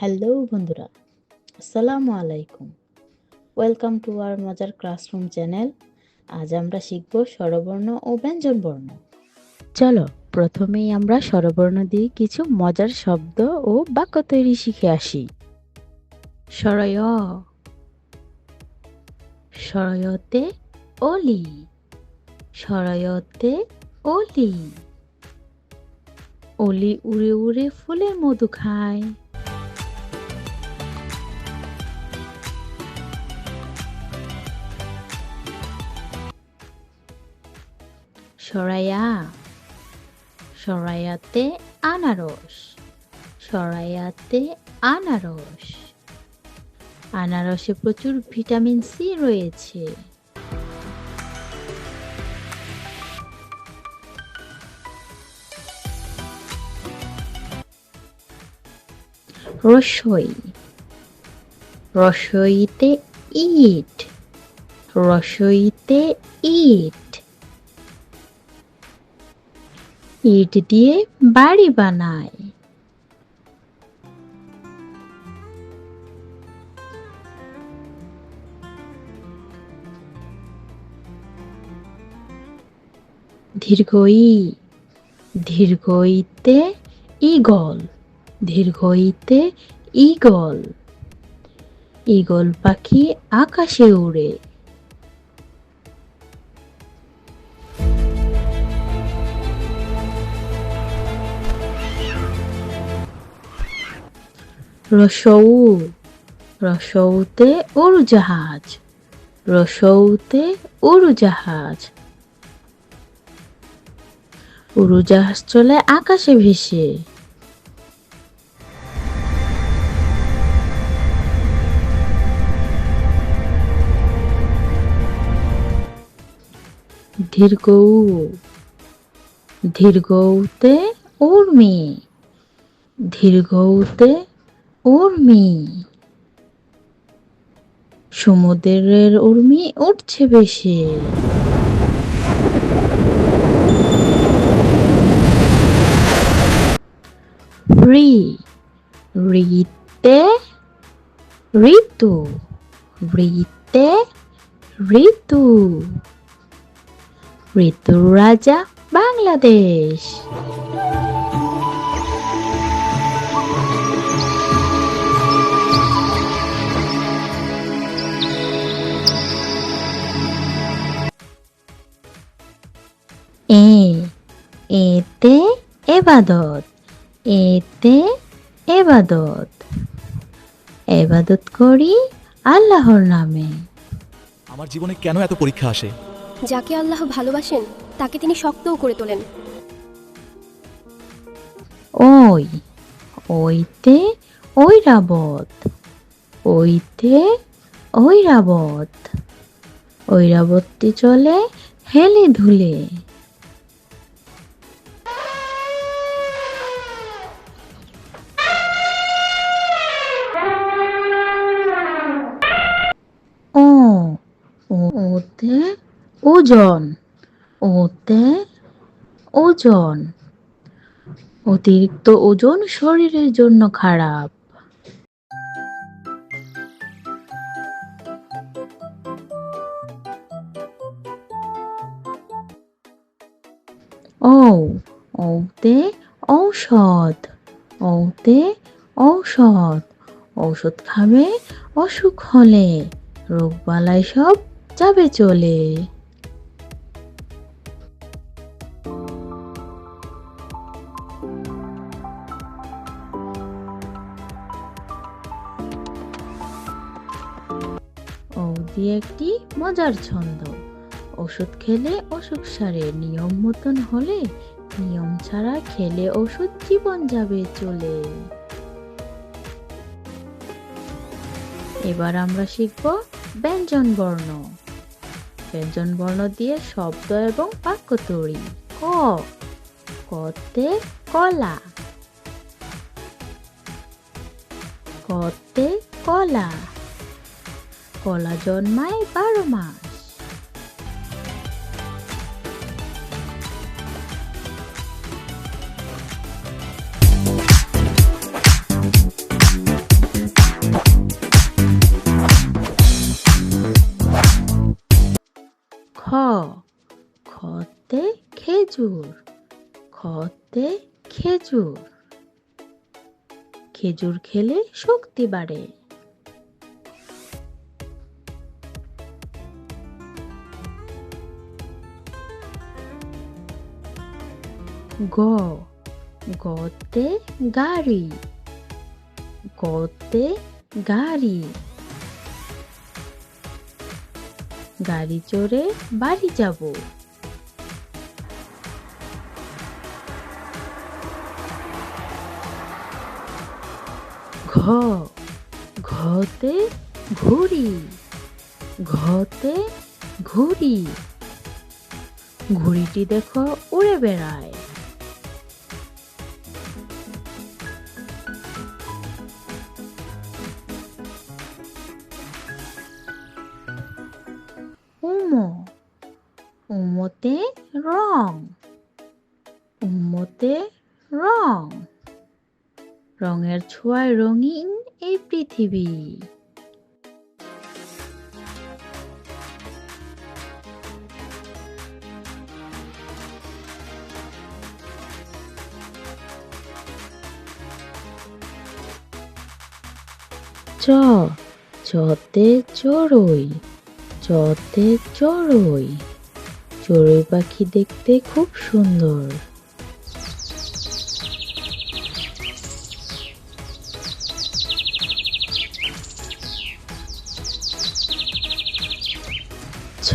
Hello বন্ধুরা, আসসালামু আলাইকুম। ওয়েলকাম টু আর মজার ক্লাসরুম চ্যানেল আজ আমরা শিখব স্বরবর্ণ ও ব্যঞ্জনবর্ণ চলো, প্রথমেই আমরা স্বরবর্ণ দিয়ে কিছু মজার শব্দ ও বাক্য তৈরি শিখে আসি। স্বরয়। স্বরয়তে অলি। স্বরয়তে অলি। অলি উড়ে উড়ে ফুলের মধু খায়। সরাইয়া। সরাইয়াতে আনারস। সরাইয়াতে আনারস। আনারসে প্রচুর ভিটামিন সি রয়েছে। রসই। রসইতে ইট। রসইতে ইট। ইট দিয়ে বাড়ি বানায়। দীর্ঘই দীর্ঘইতে ইগল দীর্ঘইতে ইগল ইগল পাখি আকাশে উড়ে। রসৌ রসৌতে উড়োজাহাজ রসৌতে উড়োজাহাজ। উড়োজাহাজ চলে আকাশে ভেসে। দীর্ঘ দীর্ঘতে উর্মি দীর্ঘতে উর্মি। সমুদ্রের উর্মি উঠছে বেশি। রি রিতে ঋতু রিতে ঋতু। ঋতুর রাজা বাংলাদেশ। এবাদত এতে এবাদত এবাদত করি আল্লাহর নামে আমার জীবনে কেন এত পরীক্ষা আসে যাকে আল্লাহ ভালোবাসেন তাকে তিনি শক্তও করে তোলেন ওই ওইতে ঐরাবত ওইতে ঐরাবত ঐরাবতটি চলে হেলে ধুলে ওতে ওজন ওতে ওজন। অতিরিক্ত ওজন শরীরের জন্য খারাপ। ও ওতে ঔষধ ওতে ঔষধ। ঔষধ খাবে, অসুখ হলে রোগবালাই সব যাবে চলে। দিয়ে একটি মজার ছন্দ। ওষুধ খেলে অসুখ সারে, নিয়ম মতন হলে, নিয়ম ছাড়া খেলে ওষুধ জীবন যাবে চলে। এবার আমরা শিখব ব্যঞ্জন বর্ণ। ব্যঞ্জন বর্ণ দিয়ে শব্দ এবং বাক্য তৈরি। ক। কতে কলা। কতে কলা। কলা জন্মায় বারো মাস। খেজুর, খতে খেজুর। খেজুর খেলে শক্তি বাড়ে। গ, গতে গাড়ি। গতে গাড়ি। গাড়ি চড়ে বাড়ি যাব। ঘ ঘতে ঘুড়ি ঘতে ঘুড়ি ঘুড়িটি দেখো উড়ে বেড়ায়। উমো উমোতে রং উমোতে রং। রঙের ছোঁয়ায় রঙিন এই পৃথিবী। চ, চতে চড়ুই চতে চড়ুই। চড়ুই পাখি দেখতে খুব সুন্দর।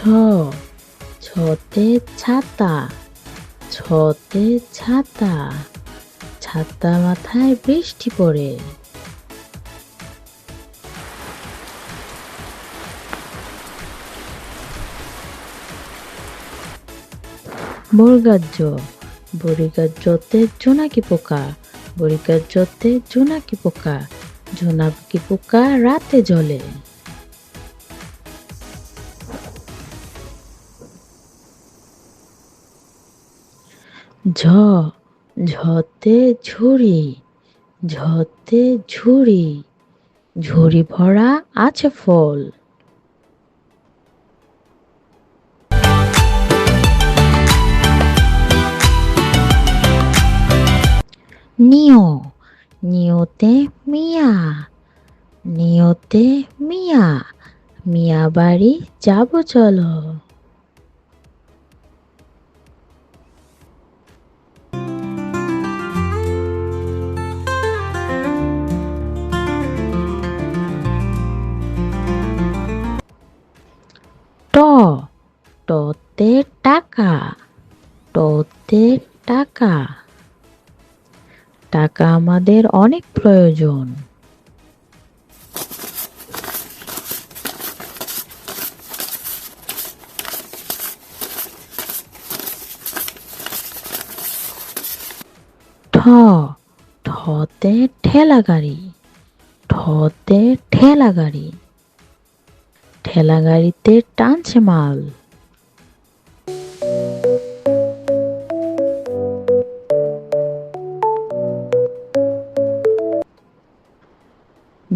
ছতে ছাতা ছতে ছাতা ছাতা মাথায় বৃষ্টি পড়ে বর্গাজ্য বরিগাজ্যতে জোনাকি পোকা বরিগাজ্যতে জোনাকি পোকা জোনাকি পোকা রাতে জ্বলে ঝ, ঝতে ঝুড়ি ঝতে ঝুড়ি ঝুড়ি ভরা আছে ফল। নিও, নিওতে মিয়া নিওতে মিয়া মিয়া বাড়ি যাব চলো। টতে টাকা টতে টাকা। টাকা আমাদের অনেক প্রয়োজন। ঠ, ঠতে ঠেলা গাড়ি, ঠতে ঠেলা গাড়ি। ঠেলা গাড়িতে টানছে মাল।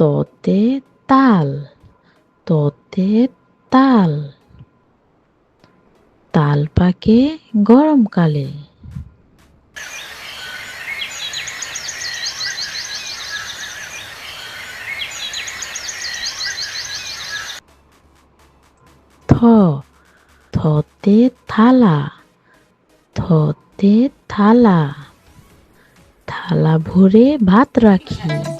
ততে তাল ততে তাল তাল পাকে গরমকালে থ। থতে থালা। থতে থালা। থালা ভরে ভাত রাখি।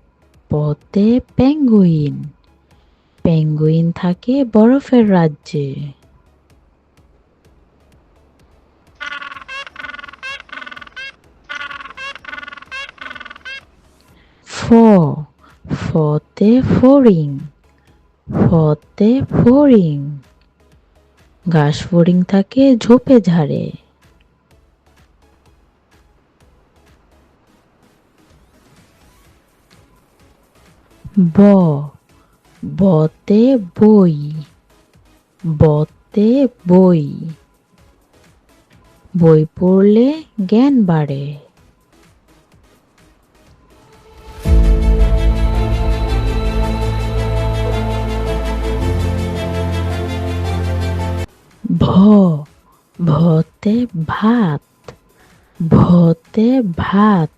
পতে পেঙ্গুইন। পেঙ্গুইন থাকে বরফের রাজ্যে। ফ, ফতে ফড়িং ফতে ফড়িং ঘাস ফড়িং থাকে ঝোপে ঝাড়ে। ব বতে বই বতে বই। বই পড়লে জ্ঞান বাড়ে। ভ ভতে ভাত ভতে ভাত।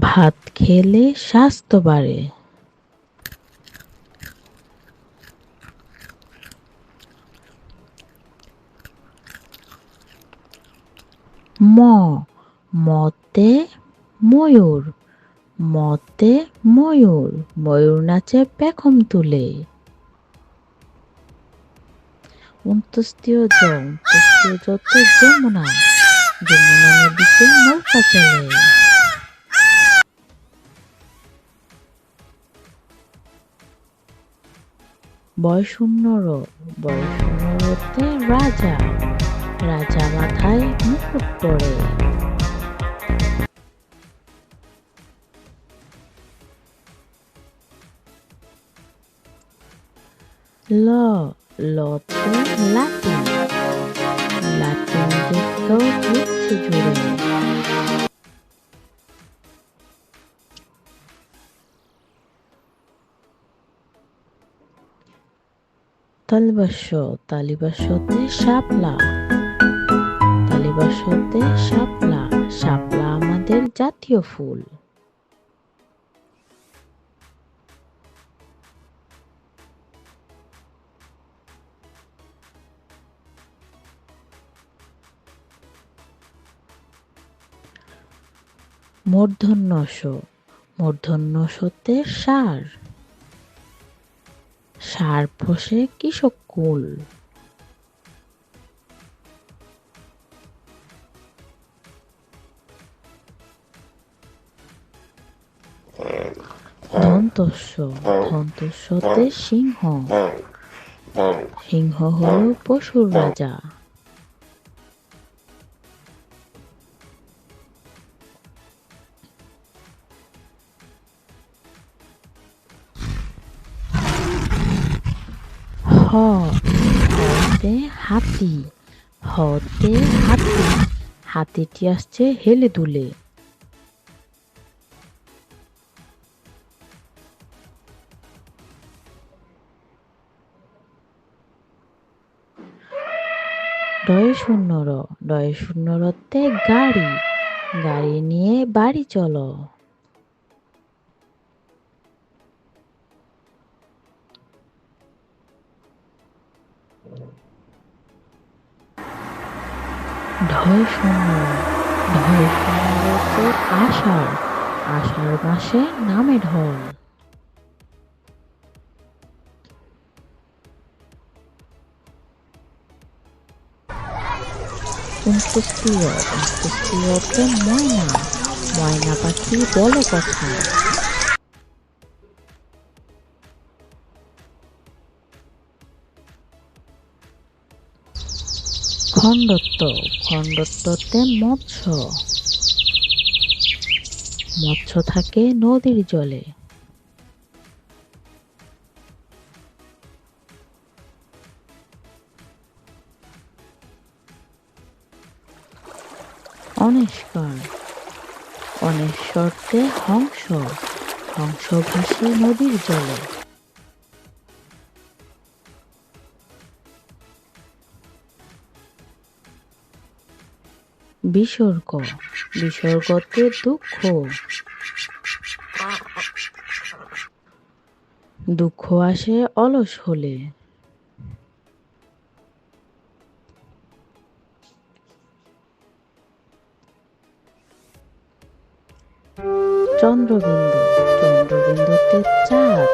ভাত খেলে স্বাস্থ্য বাড়ে। ম, মতে ময়ূর। মতে ময়ূর ময়ূর নাচে পেখম তুলে। উন্তস্তীয় যত যমুনা যমুনা নদীতে নৌকা চলে। বয়শূন্য র বয়শূন্য রাজা রাজা মাথায় মুকুট পরে। ল, লতে লাটিন লাটিন দেখতেও হচ্ছে জুড়ে। তালিবাস্য তালিবাস্যতে শাপলা। তালিবাস্যতে শাপলা শাপলা আমাদের জাতীয় ফুল। মূর্ধন্যস মূর্ধন্যসতে সার। সার ফসে কুল। ধন্তস্য ধন্তস্যতে সিংহ। সিংহ হল পশুর রাজা। হতে হাতি হতে হাতি, হাতিটি আসছে হেলে দুলে ডয়ে শূন্য র ডয়ে শূন্য রতে গাড়ি গাড়ি নিয়ে বাড়ি চলো। শূন্য আষাঢ় আষাঢ় পাশে নামে ঢল। অন্ত্যেষ্টিয় অন্ত্যেষ্টিয়তে ময়না ময়না পাখি বলো কথা। খণ্ডত্ব খণ্ডত্বতে মৎস্য। মৎস্য থাকে নদীর জলে। অনেস্কর। অনেশ্বরতে হংস। হংস ভাসে নদীর জলে। বিসর্গ। বিসর্গতে দুঃখ। দুঃখ আসে অলস হলে। চন্দ্রবিন্দু। চন্দ্রবিন্দুতে চাঁদ।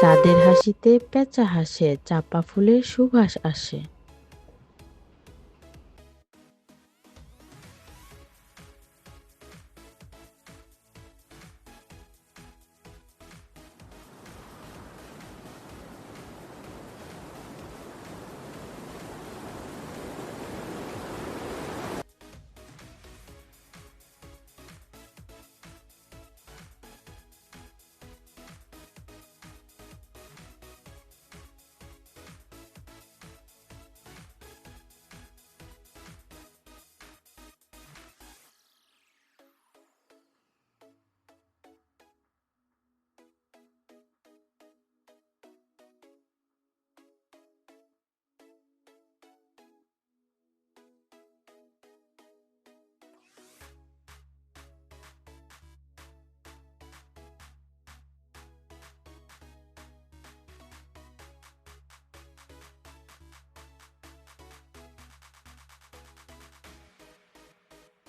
চাঁদের হাসিতে পেঁচা হাসে, চাপা ফুলের সুবাস আসে।